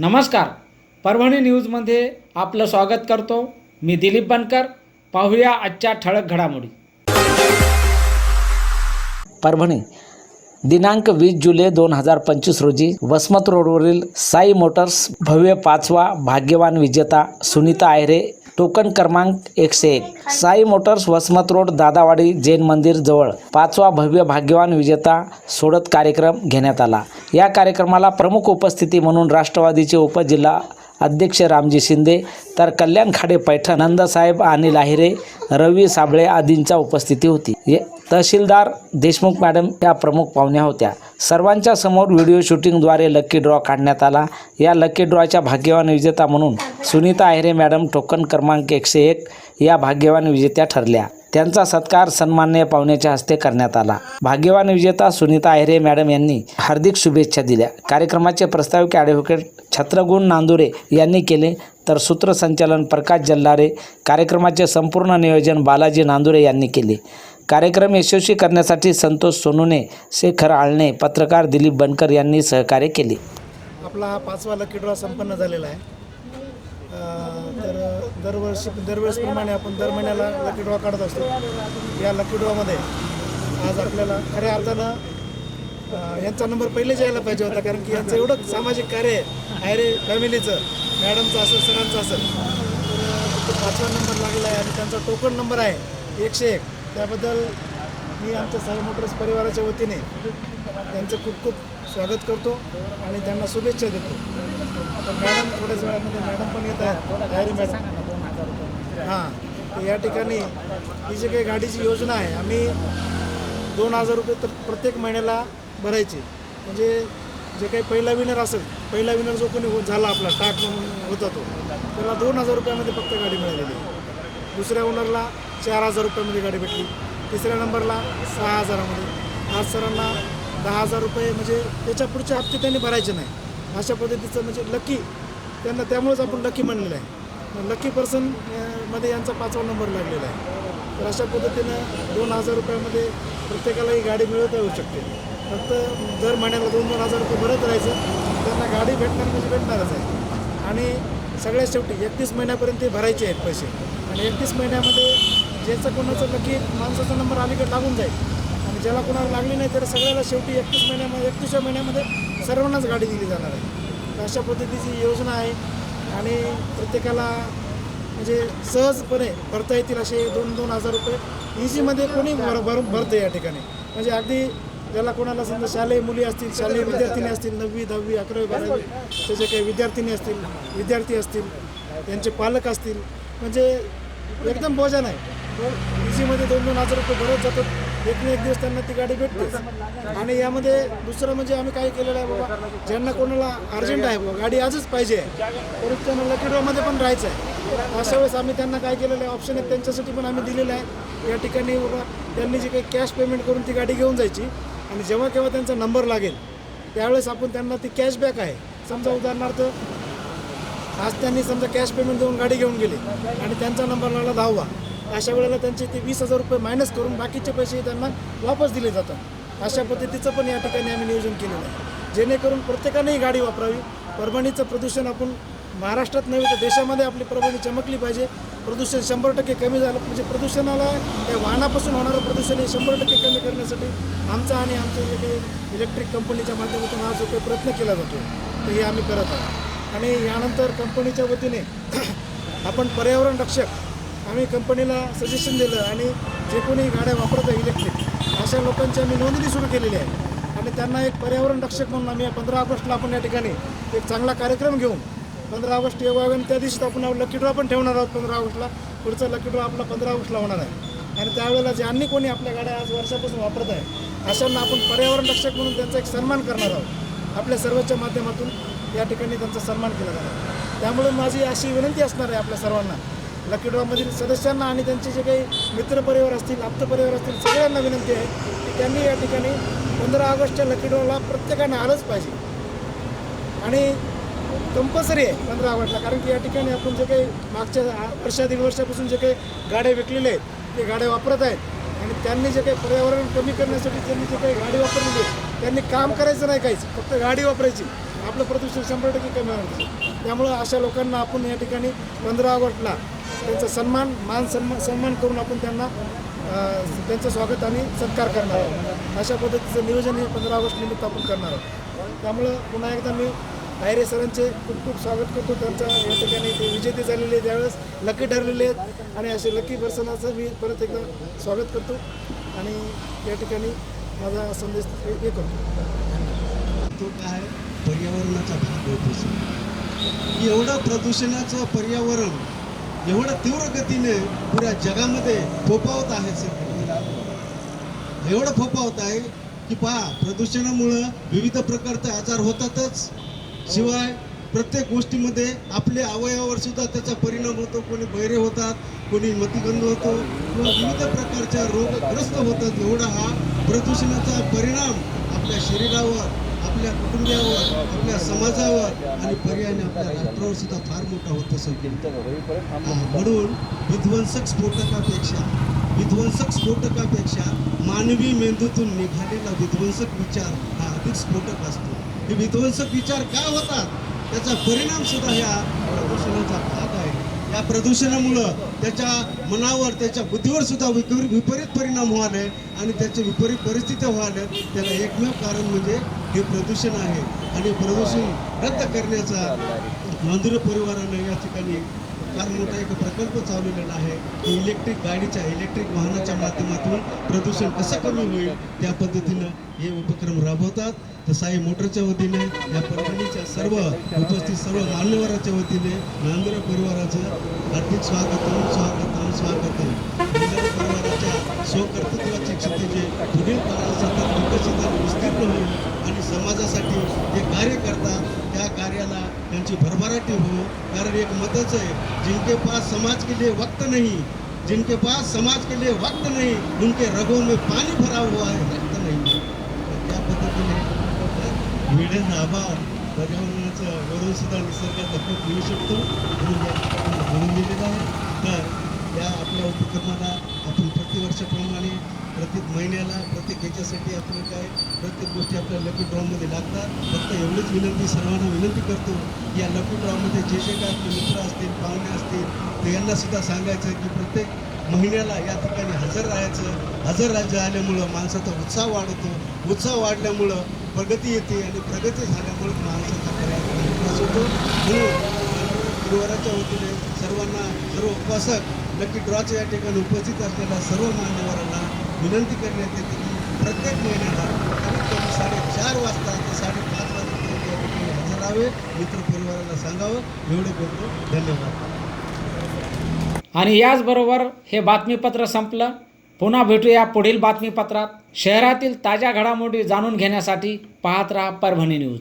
नमस्कार. परभणी न्यूजमध्ये आपलं स्वागत करतो. मी दिलीप बनकर. पाहूया आजच्या ठळक घडामोडी. परभणी दिनांक वीस जुलै दोन हजार पंचवीस रोजी वसमत रोडवरील साई मोटर्स भव्य पाचवा भाग्यवान विजेता सुनीता आयरे टोकन क्रमांक एकशे एक. साई मोटर्स वसमत रोड दादावाडी जैन मंदिर जवळ. पाचवा भव्य भाग्यवान विजेता सोडत कार्यक्रम घेण्यात आला. या कार्यक्रमाला प्रमुख उपस्थिती म्हणून राष्ट्रवादीचे उपजिल्हा अध्यक्ष रामजी शिंदे तर कल्याण खाडे पैठण नंदसाहेब अनिल लाहिरे रवी साबळे आदींच्या उपस्थिती होती. तहसीलदार देशमुख मॅडम या प्रमुख पाहुण्या होत्या. सर्वांच्या समोर व्हिडिओ शूटिंगद्वारे लकी ड्रॉ काढण्यात आला. या लकी ड्रॉच्या भाग्यवान विजेता म्हणून सुनीता आहिरे मॅडम टोकन क्रमांक एकशे एक या भाग्यवान विजेत्या ठरल्या. त्यांचा सत्कार सन्माननीय पाहुण्याच्या हस्ते करण्यात आला. भाग्यवान विजेता सुनीता आहिरे मॅडम यांनी हार्दिक शुभेच्छा दिल्या. कार्यक्रमाचे प्रस्ताविक ॲडव्होकेट छत्रगुण नांदुरे यांनी केले तर सूत्रसंचालन प्रकाश जल्लारे कार्यक्रमाचे संपूर्ण नियोजन बालाजी नांदुरे यांनी केले. कार्यक्रम यशस्वी करण्यासाठी संतोष सोनुने शेखर आळणे पत्रकार दिलीप बनकर यांनी सहकार्य केले. आपला हा पाचवा लकी ड्रॉ संपन्न झालेला आहे. तर दरवर्षी दरवेळेसप्रमाणे आपण दर महिन्याला लकी ड्रॉ काढत असतो. या लकी ड्रॉमध्ये आज आपल्याला खऱ्या अर्थानं यांचा नंबर पहिलेच यायला पाहिजे होता कारण की यांचं एवढं सामाजिक कार्य आहे. रे फॅमिलीचं मॅडमचं असेल सरांचं असेल. तो पाचवा नंबर लागलेला आहे आणि त्यांचा टोकन नंबर आहे एकशे एक. त्याबद्दल मी आमच्या साई मोटर्स परिवाराच्या वतीने त्यांचं खूप खूप स्वागत करतो आणि त्यांना शुभेच्छा देतो. आता मॅडम थोड्याच वेळामध्ये मॅडम पण येत आहेत. Diary madam. हां तर या ठिकाणी ही जी काही गाडीची योजना आहे आम्ही दोन हजार रुपये तर प्रत्येक महिन्याला भरायचे. म्हणजे जे काही पहिला विनर असेल पहिला विनर जो कोणी हो- झाला आपला टाक म्हणून होता तो त्याला दोन हजार रुपयामध्ये फक्त गाडी मिळालेली. दुसऱ्या ओनरला चार हजार रुपयामध्ये गाडी भेटली. तिसऱ्या नंबरला सहा हजारामध्ये. आज सरांना दहा हजार रुपये म्हणजे त्याच्या पुढचे हप्ते त्यांनी भरायचे नाही. अशा पद्धतीचं म्हणजे लकी त्यांना त्यामुळेच आपण लकी म्हणलेलं आहे. लकी पर्सनमध्ये यांचा पाचवा नंबर लागलेला आहे. तर अशा पद्धतीनं दोन हजार रुपयामध्ये प्रत्येकाला ही गाडी मिळवता येऊ शकते. फक्त दर महिन्याला दोन दोन हजार रुपये भरत राहायचं त्यांना गाडी भेटणार म्हणजे भेटणारच आहे. आणि सगळ्यात शेवटी एकतीस महिन्यापर्यंत ते भरायचे आहेत पैसे. आणि एकतीस महिन्यामध्ये ज्याचं कोणाचं लकी माणसाचा नंबर अलीकडे लागून जाईल. आणि ज्याला कोणाला लागली नाही तर सगळ्याला शेवटी एकतीस महिन्यामध्ये एकतीसव्या महिन्यामध्ये सर्वांनाच गाडी दिली जाणार आहे. तर अशा पद्धतीची योजना आहे. आणि प्रत्येकाला म्हणजे सहजपणे भरता येतील असे दोन दोन हजार रुपये इझीमध्ये कोणी भर भर भरतं या ठिकाणी. म्हणजे अगदी ज्याला कोणाला समजा शालेय मुली असतील शालेय विद्यार्थिनी असतील नववी दहावी अकरावी बारावी त्याचे काही विद्यार्थिनी असतील विद्यार्थी असतील त्यांचे पालक असतील म्हणजे एकदम बोजा नाही. इझीमध्ये दोन दोन हजार रुपये भरत जातात. एक ना एक दिवस त्यांना ती गाडी भेटते आणि यामध्ये दुसरं म्हणजे आम्ही काय केलेलं आहे बाबा ज्यांना कोणाला अर्जंट आहे बाबा गाडी आजच पाहिजे परत त्यांना लकी ड्रॉमध्ये पण राहायचं आहे. अशा वेळेस आम्ही त्यांना काय केलेलं आहे ऑप्शन आहेत त्यांच्यासाठी पण आम्ही दिलेलं आहे. या ठिकाणी बाबा त्यांनी जे काही कॅश पेमेंट करून ती गाडी घेऊन जायची. आणि जेव्हा केव्हा त्यांचा नंबर लागेल त्यावेळेस आपण त्यांना ती कॅशबॅक आहे. समजा उदाहरणार्थ आज त्यांनी समजा कॅश पेमेंट देऊन गाडी घेऊन गेली आणि त्यांचा नंबर लागला दहावा. अशा वेळेला त्यांचे ते वीस हजार रुपये मायनस करून बाकीचे पैसे त्यांना वापस दिले जातात. अशा पद्धतीचं पण या ठिकाणी आम्ही नियोजन केलेलं आहे. जेणेकरून प्रत्येकानेही गाडी वापरावी. परभणीचं प्रदूषण आपण महाराष्ट्रात नव्हे तर देशामध्ये आपली परभणी चमकली पाहिजे. प्रदूषण शंभर टक्के कमी झालं. म्हणजे प्रदूषणाला त्या वाहनापासून होणारं प्रदूषण हे शंभर टक्के कमी करण्यासाठी आमचा आणि आमच्या जे काही इलेक्ट्रिक कंपनीच्या माध्यमातून हा जो काही प्रयत्न केला जातो तर हे आम्ही करत आहोत. आणि यानंतर कंपनीच्या वतीने आपण पर्यावरण रक्षक आम्ही कंपनीला सजेशन दिलं आणि जे कोणी गाड्या वापरत आहे इलेक्ट्रिक अशा लोकांची आम्ही नोंदणी सुरू केलेली आहे. आणि त्यांना एक पर्यावरण रक्षक म्हणून आम्ही पंधरा ऑगस्टला आपण या ठिकाणी एक चांगला कार्यक्रम घेऊन पंधरा ऑगस्ट येऊ आणि त्या दिवशी आपण लकी ड्रॉ पण ठेवणार आहोत पंधरा ऑगस्टला. पुढचा लकी ड्रॉ आपला पंधरा ऑगस्टला होणार आहे. आणि त्यावेळेला जे अन्य कोणी आपल्या गाड्या आज वर्षापासून वापरत आहे अशांना आपण पर्यावरण रक्षक म्हणून त्यांचा एक सन्मान करणार आहोत. आपल्या सर्वच्या माध्यमातून या ठिकाणी त्यांचा सन्मान केला जाणार त्यामुळे माझी अशी विनंती असणार आहे आपल्या सर्वांना लकी ड्रॉमधील सदस्यांना आणि त्यांचे जे काही मित्रपरिवार असतील आप्तपरिवार असतील सगळ्यांना विनंती आहे की त्यांनी या ठिकाणी पंधरा ऑगस्टच्या लकी ड्रॉला प्रत्येकाने आलंच पाहिजे. आणि कंपल्सरी आहे पंधरा ऑगस्टला कारण की या ठिकाणी आपण जे काही मागच्या वर्षा दीड वर्षापासून जे काही गाड्या विकलेले आहेत ते गाड्या वापरत आहेत आणि त्यांनी जे काही पर्यावरण कमी करण्यासाठी त्यांनी जे काही गाडी वापरलेली आहे त्यांनी काम करायचं नाही काहीच फक्त गाडी वापरायची. आपलं प्रदूषण शंभर टक्के कमी होणार त्यामुळं अशा लोकांना आपण या ठिकाणी पंधरा ऑगस्टला त्यांचा सन्मान मान सन्मान सन्मान करून आपण त्यांना त्यांचं स्वागत आणि सत्कार करणार आहोत. अशा पद्धतीचं नियोजन हे पंधरा ऑगस्ट निमित्त आपण करणार आहोत. त्यामुळं पुन्हा एकदा मी आयरे सरांचे खूप खूप स्वागत करतो. त्यांच्या या ठिकाणी ते विजेते झालेले आहेत त्यावेळेस लकी ठरलेले आहेत. आणि असे लकी पर्सनाचं मी परत एकदा स्वागत करतो. आणि या ठिकाणी माझा संदेश हे करतो. तो काय? पर्यावरणाचा भाग होत एवढं प्रदूषणाचं पर्यावरण एवढं तीव्र गतीने पुऱ्या जगामध्ये फोपावत आहे एवढं फोपावत आहे की पहा प्रदूषणामुळं विविध प्रकारचे आजार होतातच. शिवाय प्रत्येक गोष्टीमध्ये आपल्या अवयवावर सुद्धा त्याचा परिणाम होतो. कोणी बहिरे होतात कोणी मतिगंध होतो किंवा विविध प्रकारच्या रोगग्रस्त होतात. एवढा हा प्रदूषणाचा परिणाम आपल्या शरीरावर आपल्या कुटुंबियावर आपल्या समाजावर आणि पर्यायाने आपल्या राष्ट्रावर सुद्धा फार मोठा होत असेल म्हणून विध्वंसक स्फोटकापेक्षा विध्वंसक स्फोटकापेक्षा मानवी मेंदूतून निघालेला विध्वंसक विचार हा अधिक स्फोटक असतो. हे विध्वंसक विचार का होतात? त्याचा परिणाम सुद्धा ह्या प्रदूषणाचा भाग या प्रदूषणामुळं त्याच्या मनावर त्याच्या बुद्धीवर सुद्धा विपरीत विपरीत परिणाम व्हायला आणि त्याची विपरीत परिस्थिती व्हायले त्याला एकमेव कारण म्हणजे हे प्रदूषण आहे. आणि प्रदूषण रद्द करण्याचा मांजुरे परिवारानं या ठिकाणी फार मोठा एक प्रकल्प चालवलेला आहे. की इलेक्ट्रिक गाडीच्या इलेक्ट्रिक वाहनाच्या माध्यमातून प्रदूषण कसं कमी होईल त्या पद्धतीनं हे उपक्रम राबवतात. तर साई मोटरच्या वतीने या परभणीच्या सर्व उपस्थित सर्व मान्यवराच्या वतीने नांदुरा परिवाराचं हार्दिक स्वागतम स्वागतम स्वागतम. नांदुरा परिवाराच्या स्वकर्तृत्वाचे क्षितिजे पुढील काळात सतत विकसित आणि विस्तीर्ण होईल आणि समाजासाठी जे कार्य करतात त्या कार्याला त्यांची भरभराटी हो कारण एक मतच आहे जिनके पास समाज के लिए वक्त नहीं जिनके पास समाज के लिए वक्त नहीं उनके रगों में पाणी भरा हुआ है वक्त नाही तर त्या पद्धतीने वेळेचा आभार. पर्यावरणाचं वरून सुद्धा निसर्गाचा खूप मिळू शकतो. म्हणून या ठिकाणी आहे. तर या आपल्या उपक्रमाला आपण प्रतिवर्षाप्रमाणे प्रत्येक महिन्याला प्रत्येक याच्यासाठी आपण काय प्रत्येक गोष्टी आपल्या लकी ड्रॉमध्ये लागतात. फक्त एवढीच विनंती सर्वांना विनंती करतो या लकी ड्रॉमध्ये जे जे काय आपले मित्र असतील पाहुणे असतील तर यांनासुद्धा सांगायचं की प्रत्येक महिन्याला या ठिकाणी हजर राहायचं. हजर राज्य आल्यामुळं माणसाचा उत्साह वाढतो. उत्साह वाढल्यामुळं प्रगती येते आणि प्रगती झाल्यामुळं माणसाचा पर्याय होतो. म्हणून गुरुवाराच्या वतीने सर्वांना सर्व उपासक नक्की ड्रॉच्या या ठिकाणी उपस्थित असलेल्या सर्व मान्यवरांना विनंती करण्यात येते की प्रत्येक महिन्याला कमीत कमी साडेचार वाजता ते साडेपाच वाजेपर्यंत या ठिकाणी हजर राहावे. मित्रपरिवाराला सांगावं. एवढं बोलतो. धन्यवाद. आणि याचबरोबर हे बातमीपत्र संपलं. पुन्हा भेटूया पुढील बातमीपत्रात. शहरातील ताज्या घडामोडी जाणून घेण्यासाठी पाहत राहा परभणी न्यूज.